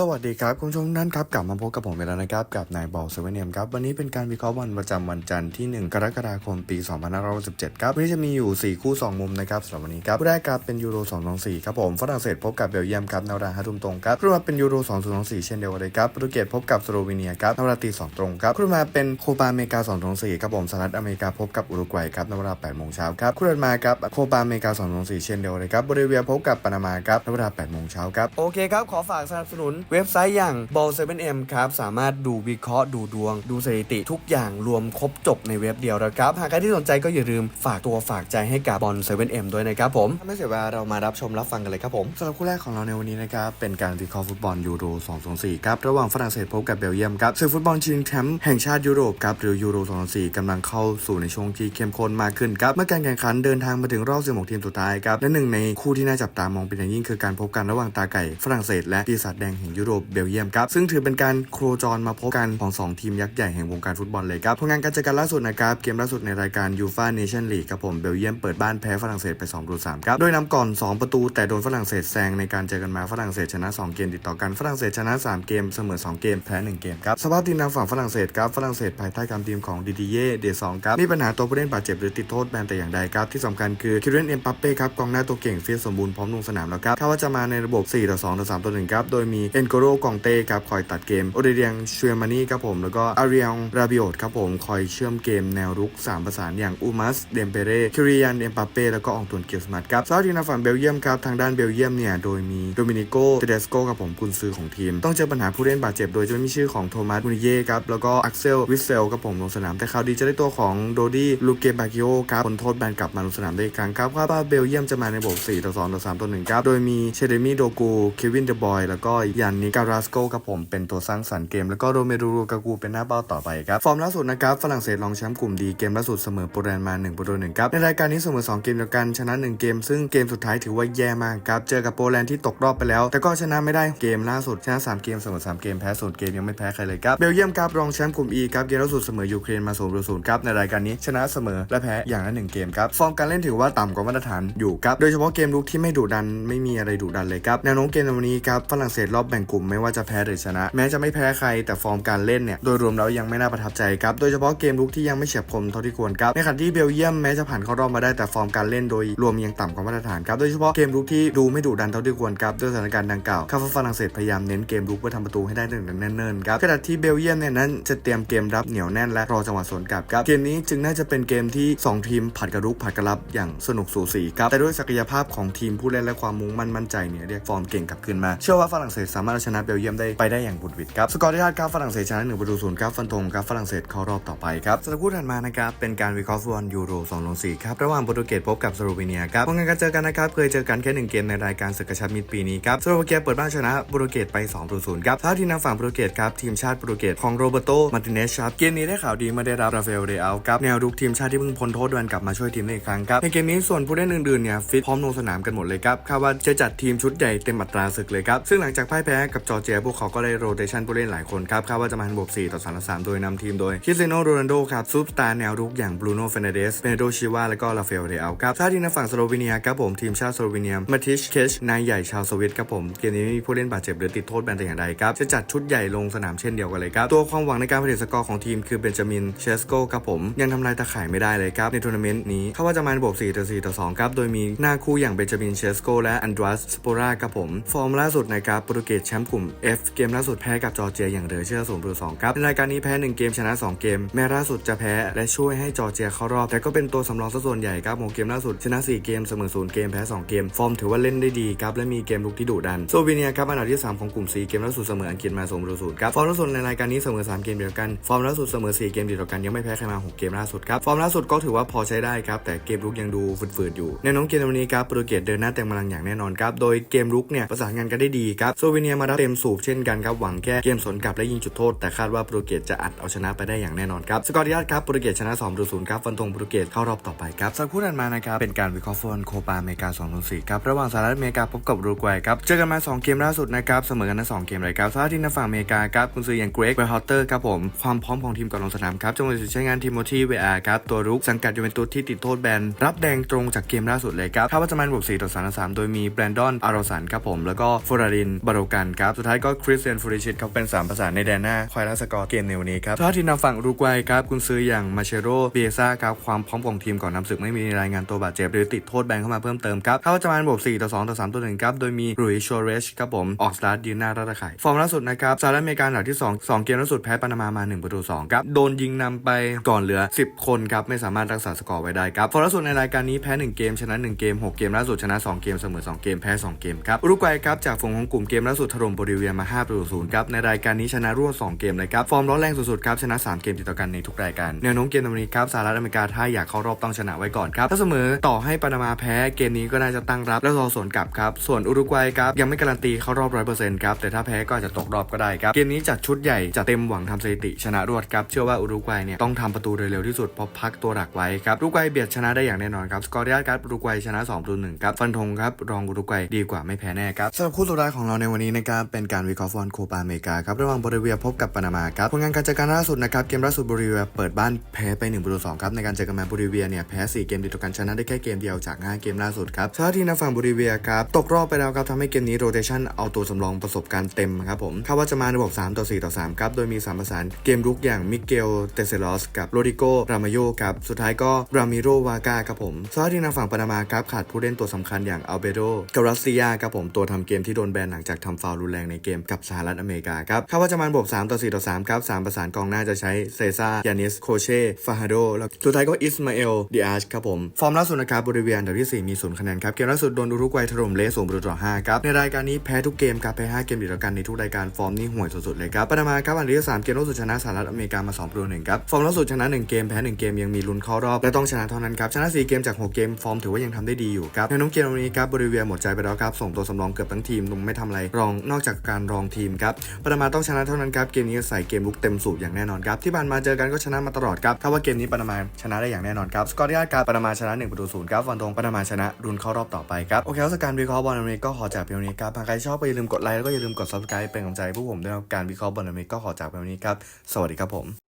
สวัสดีครับ คุณผู้ชมทุกท่านครับกลับมาพบกับผมเวลานะครับ กับนายบอลเซเว่นเอ็มครับ วันนี้เป็นการวิเคราะห์วันประจำวันจันทร์ที่ 1 กรกฎาคม ปี 2567 ครับ วันนี้จะมีอยู่ 4 คู่ 2 มุมนะครับสำหรับวันนี้ครับแรกครับเป็นยูโร2024 ครับผม ฝรั่งเศสพบกับเบลเยียมครับนาวราฮาทุ่มตรงครับคู่มาเป็นยูโร2024 เช่นเดียวกันเลยครับโปรตุเกสพบกับสโลวีเนียครับนาวราตี2ตรงครับคู่มาเป็นโคปาอเมริกา2024 ครับผมสหรัฐอเมริกาพบกับอุรุกวัยครับนาวรา8โมงเช้าครับคู่ถัดมาครับโคปาอเมริกา2024 เช่นเดียวกันเลยครับโบลิเวียพบกับปานามาครับนารา8โมงเช้าครับโอเคครับขอฝากสนับสนุนเว็บไซต์อย่าง Ball 7M ครับสามารถดูวิเคราะห์ดูดวง ดูสถิติทุกอย่างรวมครบจบในเว็บเดียวนะครับ หากใครที่สนใจก็อย่าลืมฝากตัวฝากใจให้กับ Ball 7M ด้วยนะครับผมไม่เสียเวลาเรามารับชมรับฟังกันเลยครับผมสำหรับคู่แรกของเราในวันนี้นะครับเป็นการวิเคราะห์ฟุตบอลยูโร 2024 ครับระหว่างฝรั่งเศสพบกับเบลเยียมครับศึกฟุตบอลชิงแชมป์แห่งชาติยุโรปครับหรือยูโร 2024กำลังเข้าสู่ในช่วงที่เข้มข้นมากขึ้นครับเมื่อการแข่งขันเดินทางมาถึงรอบ16ทีมสุดท้ายครับและหนึ่งในคู่ที่น่าจับตามองเป็นอย่างยิ่งคือการพบกันระหว่างตาไก่ฝรั่งเศสและปีศาจแดงแห่งยุโรปเบลเยียมครับซึ่งถือเป็นการโครจรมาพบกันของ 2 ทีมยักษ์ใหญ่แห่งวงการฟุตบอลเลยครับผลงานการเจอกันล่าสุดนะครับเกมล่าสุดในรายการยูฟาเนชั่นลีกครับผมเบลเยียมเปิดบ้านแพ้ฝรั่งเศสไป2ประตู3ครับโดยนำก่อน 2 ประตู แต่โดนฝรั่งเศสแซงในการเจอกันมาฝรั่งเศสชนะ 2 เกมติดต่อกันฝรั่งเศสชนะ 3 เกมเสมอ 2 เกมแพ้1เกมครับสภาพทีมทางฝั่งฝรั่งเศสครับฝรั่งเศสภายใต้การทีมของดิดิเย่เดซองครับมีปัญหาตัวผู้เล่นบาดเจ็บหรือติดโทษแบนแต่อย่างใดครับที่สำคัญคือคิเรนเอ็มปัปเป้ครับกองหน้าตัวเก่งเฟียสสมบูรณ์พร้อมลงสนามแล้วครับคาดว่าจะมาในระบบ4ต่อ2ต่อ3ต่อ1ครับโดยมีเอ็นโกโรกองเต้ครับคอยตัดเกมโอเดเดียงเชวมานี่ครับผม แล้วก็อาริองราบิโอตครับผมคอยเชื่อมเกมแนวรุก 3 ประสานอย่างอูมัสเดมเปเร่คิริยันเอ็มปัปเป้แล้วก็อองตุนเกียร์สมัตครับสำหรับทีมทาฝั่งเบลเยียมครับทางด้านเบลเยียมเนี่ยโดยมีโดมินิโกเตเดสโกครับผมกุนซือของทีม ต้องเจอปัญหาผู้เล่นบาดเจ็บโดยจะไม่มีชื่อของโทมัสมูนิเย่ครับแล้วก็อักเซลวิสเซลครับผมลงสนามแต่ข่าวดีจะได้ตัวของโดดี้ลูเกบากิโอครับผลโทษแบนกลับมาลงสนามได้อีกครั้งครับคาดว่าเบลเยียมจะมาในบบ4ต่อ2ต่อ3ต่อ1ครับโดยมีเชเดมีโดกูเควินเดบอยแล้วก็ยันนิการาสโกครับผมเป็นตัวสร้างสรรค์เกม แล้วก็โรเมรูรูกากูเป็นหน้าเป้าต่อไปครับ ฟอร์มล่าสุดนะครับฝรั่งเศสรองแชมป์กลุ่มดีเกมล่าสุดเสมอโปแลนด์มา1ประตู1ครับในรายการนี้เสมอ2เกมเดียวกันชนะ 1 เกม ซึ่งเกมสุดท้ายถือว่าแย่มากครับเจอกับโปแลนด์ที่ตกรอบไปแล้ว แต่ก็ชนะไม่ได้เกมล่าสุดชนะ3เกมเสมอ3เกมแพ้0เกมยังไม่แพ้ใครเลยครับเบลเยียมครับรองแชมป์กลุ่ม E ครับเกมล่าสุดเสมอยูเครนมา0ประตู0ครับในรายการนี้ชนะเสมอและแพ้อย่างละหนึ่งเกมครับฟอร์มการเล่นถือว่าต่ำกว่ามาตรฐานอยู่ครับโดยเฉพาะเกมลุกที่ไม่ดุดันไม่มีอะไรดุดันเลยครับแนวโน้มเกมในวันนี้ครับฝรั่งเศสรอบแบ่งกลุ่มไม่ว่าจะแพ้หรือชนะ แม้จะไม่แพ้ใครแต่ฟอร์มการเล่นเนี่ยโดยรวมแล้วยังไม่น่าประทับใจครับโดยเฉพาะเกมลุกที่ยังไม่เฉียบคมเท่าที่ควรครับในขณะที่เบลเยียมแม้จะผ่านเข้ารอบมาได้แต่ฟอร์มการเล่นโดยรวมยังต่ำกว่ามาตรฐานครับโดยเฉพาะเกมลุกที่ดูไม่ดุดันเท่าที่ควรครับด้วยสถานการณ์ดังกล่าวข้าฝรั่งเศสพยายามเน้นเกมลุกเพื่อทำประตูให้ได้ถึงเนิ่นๆครับขณะที่เบลเยียมเนี่ยนั้นจะเตรียมเกมรับเหนียวแน่นและรอจังหวะสวนกลับครับเกมนี้จึงน่าจะเป็นเกมที่สองทีมผัดกระรุกผัดกระรับอย่างสนุกสูสีครับแต่ด้วยศักยภาพของทีมผู้เล่นและความมุ่งมั่นมั่นใจเนี่ยเรียกฟอร์มเก่งกลับคืนมาเชื่อว่าฝรั่งเศสสาามารถเอาชนะเบลเยียมได้ไปได้อย่างบุดวิดครับสกอร์ที่คาดครับฝรั่งเศสชนะหนึ่งประตูศูนย์ครับฟันธงครับฝรั่งเศสเข้ารอบต่อไปครับสำหรับคู่ถัดมานะครับเป็นการวิเคราะห์ฟุตบอลยูโร2024ครับระหว่างโปรตุเกสพบกับสโลวีเนียครับผลงานการเจอกันนะครับเคยเจอกันแค่หนึ่งเกมในรายการศึกกระชับมิตรปีนี้ครับสโลวีเนียเปิดบ้านชนะโปรตุเกสไป2ประตูศูนย์ครับเท้าทีมทางฝั่งโปรตุเกสครับทีมชาติโปรตุเกสของโรเบโตมาติเนสครับเกมนี้ได้ข่าวดีมื่อได้รับราฟาเอลเดอัลครับแนวรุกทีมชาติที่เพิ่งพ้นโทษดกลับมาช่วยทีมได้อีกครั้งครับในเกมนี้ส่วนผู้เล่นอื่นๆเนี่ยฟิตพร้อมลงสนามกันหมดเลยครับคาดว่าจะจัดทีมชุดใหญ่เต็มอัตราศึกเลยครับซึ่งหลังจากพ่ายแพ้กับจอร์เจียพวกเขาก็ได้โรเตชันผู้เล่นหลายคนครับคาดว่าจะมาในระบบ4ต่อ3ต่อ3โดยนำทีมโดยคริสเตียโนโรนัลโดครับซูปสตาร์แนวรุกอย่างบรูโน่เฟรนเดสเบเนโดชิวาและก็ลาเฟลเดอัลครับชาติทีมในฝั่งสโลวีเนียครับผมทีมชาติสโลวีเนียมาติชเคชนายใหญ่ชาวสวิตครับผมเกมนี้ม่มีผู้เล่นบาดเจ็บหรือติดโทษแบนแต่อย่างใดครับจะจัดชุดใหญ่ลงสนามเช่นเดียวกันเลยครับตัวความหวังในการผลิตสกอร์ของทีมคือเบนจามินเชสโกครับผมยังทำลายตาข่ายไม่ได้เลยครับในทัวร์นาเมนต์นี้เขาว่าจะมาในระบบ4ต่อ4ต่อ2ครับโดยมีหน้าคู่อย่างเบนจามินเชสโกและอันดรัสสโปราครับผมฟอร์มล่าสุดนะครับโปรตุเกสแชมป์กลุ่ม F เกมล่าสุดแพ้กับจอร์เจียอย่างเหลือเชื่อ0ประตู2ครับในรายการนี้แพ้ 1 เกมชนะ 2 เกม แม้ล่าสุดจะแพ้และช่วยให้จอร์เจียเข้ารอบ แต่ก็เป็นตัวสำรองซะส่วนใหญ่ครับโมเกมล่าสุดชนะ 4 เกมเสมอ0เกมแพ้ 2 เกม ฟอร์มถือว่าเล่นได้ดีครับและมีเกมลุกที่ดุดันโซเวีเนียครับอันดับที่ 3 ของกลุ่ม C เกมล่าสุดเสมออังกฤษมา0ประตู0ครับฟอร์มล่าสุดในรายการนี้เสมอ 3 เกมเดียวกันฟอร์มล่าสุดเสมอ 4 เกมเดียวกันยังไม่แพ้ใครมา 6 เกมล่าสุดครับฟอร์มล่าสุดก็ถือว่าพอใช้ได้ครับแต่เกมลุกยังดูฝืดๆอยู่ในน้องเกมวันนี้ครับโปรตุเกสเดินหน้าเต็มกำลังอย่างแน่นอนครับโดยเกมลุกเนี่ยประสานงานกันได้ดีครับโซเวีเนียมารับเต็มสูบเช่นกันครับหวังแค่เกมสวนกลับและยิงจุดโทษ แต่คาดว่าโปรตุเกสจะอัดเอาชนะไปได้อย่างแน่นอนครับสกอร์ที่ยอดครับโปรตุเกสชนะ2ประตู0ครับฟันธงโปรตุเกสเข้ารอบต่อไปครับสักครู่ถัดมานะครับเป็นการวิเคราะห์ฟุตบอลโคปาอเมริกา2024ครับระหว่างสหรัฐอเมริกาพบกับรุกวัยครับเจอกันมา2เกมล่าสุดนะครับเสมอกันทั้ง2เกมเลยครับสหรัฐที่ในฝั่งอเมริกาครับคุณซื้ออย่างเกรกเวลฮอตเตอร์ครับผมความพร้อมของทีมก่อนลงสนามครับจงหวะใช้งานทิโมธีเวอาร์ครับตัวรุกสังกัดยูเวนตุสที่ติดโทษแบนรับแดงตรงจากเกมล่าสุดเลยครับคาดว่าจะมาในระบบ4ต่อ3ต่อ3โดยมีแบรนดอนอารสันครับผมแล้วก็ฟอรารินบาโรกันนครับ สุดท้ายก็คริสเตียนฟูริชิตเขาเป็น 3 ประสานในแดนหน้าคอยรักสกอร์เกมในวันนี้ครับท้าทีมนำฝั่งอุรุกวัยครับคุณซื้ออย่างมาเชโรเบียซ่าครับความพร้อมของทีมก่อนนำศึกไม่มีรายงานตัวบาดเจ็บหรือติดโทษแบนเข้ามาเพิ่มเติมครับเขาจะมาบวก4ต่อ2ต่อ3ต่อ1ครับโดยมีรุยโชเรชครับผมออกสตาร์ทยืนหน้ารัตะไข่ฟอร์มล่าสุดนะครับสหรัฐอเมริกาอันดับที่ 2 2 เกมล่าสุดแพ้ปานามามา1ประตู2ครับโดนยิงนำไปก่อนเหลือ 10 คนครับไม่สามารถรักษาสกอร์ไว้ได้ครับฟอร์มล่าสุดในรายการนี้แพ้ 1 เกมชนะ 1 เกม 6 เกมล่าสุดชนะ 2 เกมเสมอ 2 เกมแพ้ 2 เกมครับอุรุกวัยครับจากฝูงของกลุ่มเกมล่าสุดล่มโบลิเวียมา 5 ประตู0ครับ ในรายการนี้ชนะรวด 2 เกมเลยครับ ฟอร์มร้อนแรงสุดๆครับ ชนะ 3 เกมติดต่อกันในทุกรายการ แนวโน้มเกมในวันนี้ครับสหรัฐอเมริกาถ้าอยากเข้ารอบต้องชนะไว้ก่อนครับ ถ้าเสมอต่อให้ปานามาแพ้เกมนี้ก็น่าจะตั้งรับ แล้วรอสวนกลับครับ ส่วนอุรุกวัยครับยังไม่การันตีเข้ารอบ 100%ครับ แต่ถ้าแพ้ก็อาจจะตกรอบก็ได้ครับ เกมนี้จัดชุดใหญ่จะเต็มหวังทำสถิติ ชนะรวดครับ เชื่อว่าอุรุกวัยเนี่ยต้องทำประตูโดยเร็วที่สุดเพราะพักตัวหลักไว้ครับอุรุกวัยเบียดชนะได้อย่างแน่นอนครับ สกอร์เรียครับอุรุกวัยชนะ2ประตู1ครับ ฟันธงครับรองอุรุกวัยดีกว่าไม่แพ้แน่ครับสำหรับคู่สุดท้ายของเราในวันนี้นะครับเป็นการวิเคราะห์ฟุตบอลโคปาอเมริกาครับระหว่างบริเวียพบกับปานามาครับผลงานการเจอกันล่าสุดนะครับเกมล่าสุดบริเวียเปิดบ้านแพ้ไป1ประตู2ครับในการเจอกันมาบริเวียเนี่ยแพ้ 4 เกมติดต่อกันชนะได้แค่เกมเดียวจาก 5 เกมล่าสุดครับชาที่นาฝั่งบริเวียครับตกรอบไปแล้วครับทำให้เกมนี้โรเตชันเอาตัวสำรองประสบการณ์เต็มครับผมคาดว่าจะมาในระบบ3ต่อ4ต่อ3ครับโดยมี3ประสานเกมรุกอย่างมิเกลเตเซลอสกับโรดิโกรามาโยครับสุดท้ายก็รามิโรวากาครับผมชาที่นาฝั่งปานามาครับขาดผู้เล่นตัวสำคัญอย่างอัลเบโดการัสซิยครับผมตัวทำเกมที่โดนแบนหลังจากทำฟาวรุนแรงในเกมกับสหรัฐอเมริกาครับคาดว่าจะมาในระบบ3ต่อ 4 ต่อ 3 ครับสามประสานกองหน้าจะใช้เซซ่ายานิส โคเช่ ฟาฮาโด แล้วสุดท้ายก็อิสมาเอลดิอาชครับผม ฟอร์มล่าสุดนะครับบริเวณดับที่ 4 มีศูนย์คะแนนครับ เกมล่าสุดโดนอุรุกวัยถล่มเละสูงประตูต่อ 5 ครับ ในรายการนี้แพ้ทุกเกมครับแพ้ 5 เกมติดต่อกันในทุกรายการฟอร์มนี่ห่วยสุดๆเลยครับปานามาครับอันดับที่3เกมล่าสุดชนะสหรัฐอเมริกามา2ประตู1ครับฟอร์มล่าสุดชนะ 1 เกมแพ้1เกมยังมีลุ้นเข้ารอบและต้องชนะเท่านั้นครับชนะ 4 เกมจาก 6 เกมฟอร์มถือว่ายังทำได้ดีอยู่ครับในน้องเกมวันนี้ครับบริเวณหมดใจไปแล้วครับส่งตัวสำรองเกือบทั้งทีมลุงไม่ทำอะไรรองนอกจากการรองทีมครับปานามาต้องชนะเท่านั้นครับเกมนี้ใส่เกมลุกเต็มสูบอย่างแน่นอนครับที่ผ่านมาเจอกันก็ชนะมาตลอดครับถ้าว่าเกมนี้ปานามาชนะได้อย่างแน่นอนครับสกอร์ที่การปานามาชนะ1ประตูศูนย์ครับฟันธงปานามาชนะรุนเข้ารอบต่อไปครับโอเคแล้วสการวิเคราะห์บอลอเมริกก็ขอจากเพียงนี้ครับหากใครชอบอย่าลืมกดไลค์แล้วก็อย่าลืมกดซับสไครป์เป็นกำลังใจผู้ผมด้วยนะการวิเคราะห์บอลอเมริกก็ขอจากเพียงนี้ครับสวัสดีครับผม